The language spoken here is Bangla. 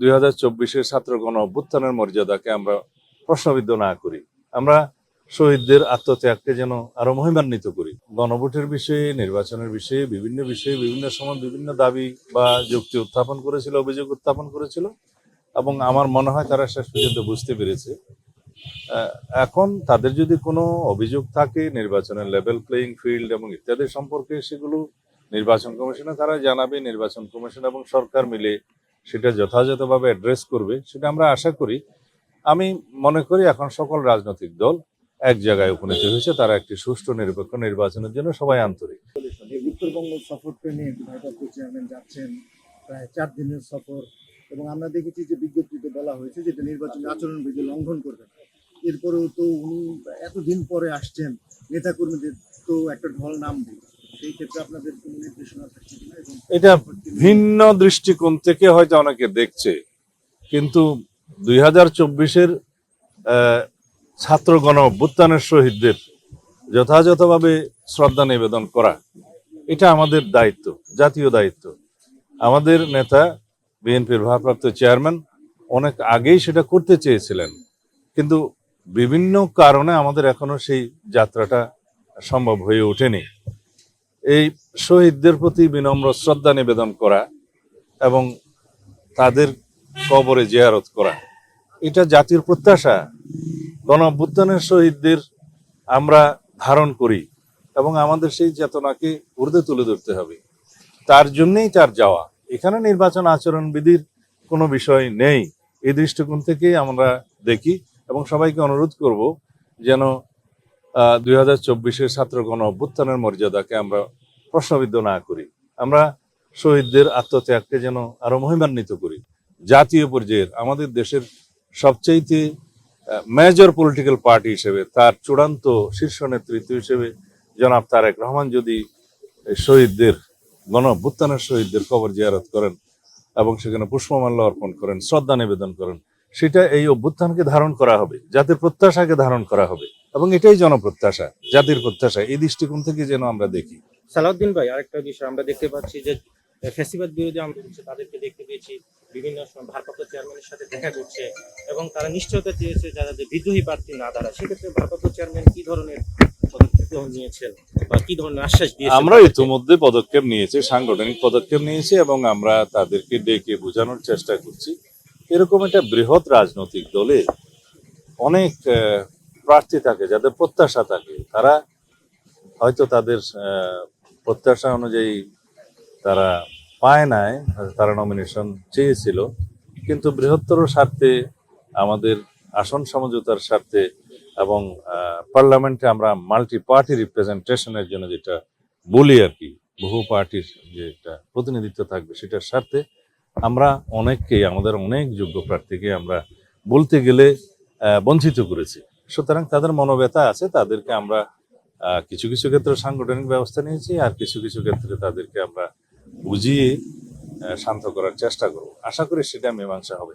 দুই হাজার চব্বিশের ছাত্র গণ অভ্যুত্থানের মর্যাদাকে আমরা প্রশ্নবিদ্ধ না করি। আমরা শহীদদের আত্মত্যাগকে যেন আরও মহিমান্বিত করি। গণভোটের বিষয়ে, নির্বাচনের বিষয়ে, বিভিন্ন বিষয়ে, বিভিন্ন সময় বিভিন্ন দাবি বা যুক্তি উত্থাপন করেছিল, অভিযোগ উত্থাপন করেছিল এবং আমার মনে হয় তারা শেষ পর্যন্ত বুঝতে পেরেছে। এখন তাদের যদি কোনো অভিযোগ থাকে, নির্বাচনের লেভেল প্লেইং ফিল্ড এবং ইত্যাদি সম্পর্কে সেগুলো নির্বাচন কমিশনে তারা জানাবে। নির্বাচন কমিশন এবং সরকার মিলে সেটা যথাযথভাবে অ্যাড্রেস করবে, সেটা আমরা আশা করি। আমি মনে করি এখন সকল রাজনৈতিক দল এক জায়গায় উপনীত হয়েছে, তারা একটি সুষ্ঠু নিরপেক্ষ নির্বাচনের জন্য সবাই আন্তরিক। উত্তরবঙ্গ সফরটা নিয়ে চেয়ারম্যান যাচ্ছেন প্রায় চার দিনের সফর এবং আমরা দেখেছি যে বিজ্ঞপ্তিতে বলা হয়েছে যে নির্বাচনী আচরণবিধি লঙ্ঘন করবেন এরপরেও তো উনি এতদিন পরে আসছেন, নেতাকর্মীদের তো একটা ঢল নামবে এটা ভিন্ন দৃষ্টিকোণ থেকে হয়তো অনেকে দেখছে। কিন্তু দুই হাজার চব্বিশের ছাত্র গণ অভ্যুত্থানের শহীদদের যথাযথভাবে শ্রদ্ধা নিবেদন করা, এটা আমাদের দায়িত্ব, জাতীয় দায়িত্ব। আমাদের নেতা, বিএনপির ভারপ্রাপ্ত চেয়ারম্যান অনেক আগেই সেটা করতে চেয়েছিলেন। কিন্তু বিভিন্ন কারণে আমাদের এখনও সেই যাত্রাটা সম্ভব হয়ে ওঠেনি। এই শহীদদের প্রতি বিনম্র শ্রদ্ধা নিবেদন করা এবং তাদের কবরে জেয়ারত করা। এটা জাতির প্রত্যাশা। গণ শহীদদের আমরা ধারণ করি এবং আমাদের সেই চেতনাকে ঊর্ধ্বে তুলে ধরতে হবে। তার জন্যেই তার যাওয়া। এখানে নির্বাচন আচরণ বিধির কোনো বিষয় নেই। এই দৃষ্টিকোণ থেকেই আমরা দেখি এবং সবাইকে অনুরোধ করব যেন দুই হাজার চব্বিশের ছাত্র গণ অভ্যুত্থানের মর্যাদাকে আমরা প্রশ্নবিদ্ধ না করি। আমরা শহীদদের আত্মত্যাগকে যেন আরও মহিমান্বিত করি। জাতীয় পর্যায়ের, আমাদের দেশের সবচাইতে মেজর পলিটিক্যাল পার্টি হিসেবে তার চূড়ান্ত শীর্ষ নেতৃত্ব হিসেবে জনাব তারেক রহমান যদি শহীদদের, গণ শহীদদের কবর জিয়ারত করেন এবং সেখানে পুষ্পমাল্য অর্পণ করেন, শ্রদ্ধা নিবেদন করেন, সেটা এই অভ্যুত্থানকে ধারণ করা হবে জাতির প্রত্যাশাকে ধারণ করা হবে। এবং এটাই জনপ্রত্যাশা জাতির প্রত্যাশা। এই দৃষ্টিকোণ থেকে যেন আমরা দেখি। সালাউদ্দিন ভাই আরেকটা বিষয় আমরা দেখতে পাচ্ছি যে ফেসিবাদ বিরোধী আমরা তাদেরকে দেখতে পেয়েছি বিভিন্ন সময় ভারপ্রাপ্ত চেয়ারম্যানের সাথে দেখা করছে এবং তারা নিশ্চয়তা চেয়েছে যারা যে বিদ্রোহী প্রার্থী না দাঁড়ায় সেক্ষেত্রে ভারপ্রাপ্ত চেয়ারম্যান কি ধরনের পদক্ষেপ গ্রহণ নিয়েছেন বা কি ধরনের আশ্বাস দিয়েছেন আমরা ইতিমধ্যে পদক্ষেপ নিয়েছি সাংগঠনিক পদক্ষেপ নিয়েছি এবং আমরা তাদেরকে ডেকে বোঝানোর চেষ্টা করছি। এরকম একটা বৃহৎ রাজনৈতিক দলে অনেক প্রার্থী থাকে, যাদের প্রত্যাশা থাকে, তারা হয়তো তাদের প্রত্যাশা অনুযায়ী তারা পায় নাই, তারা নমিনেশন চেয়েছিল। কিন্তু বৃহত্তর স্বার্থে আমাদের আসন সমঝোতার স্বার্থে এবং পার্লামেন্টে আমরা মাল্টি পার্টি রিপ্রেজেন্টেশনের জন্য যেটা বলি আর কি, বহু পার্টির যে একটা প্রতিনিধিত্ব থাকবে সেটার স্বার্থে আমরা অনেককেই, আমাদের অনেক যোগ্য প্রার্থীকে আমরা বলতে গেলে বঞ্চিত করেছি। সুতরাং তাদের মনোব্যথা আছে, তাদেরকে আমরা কিছু কিছু ক্ষেত্রে সাংগঠনিক ব্যবস্থা নিয়েছি আর কিছু কিছু ক্ষেত্রে তাদেরকে আমরা বুঝিয়ে শান্ত করার চেষ্টা করব। আশা করি সেটা মীমাংসা হবে।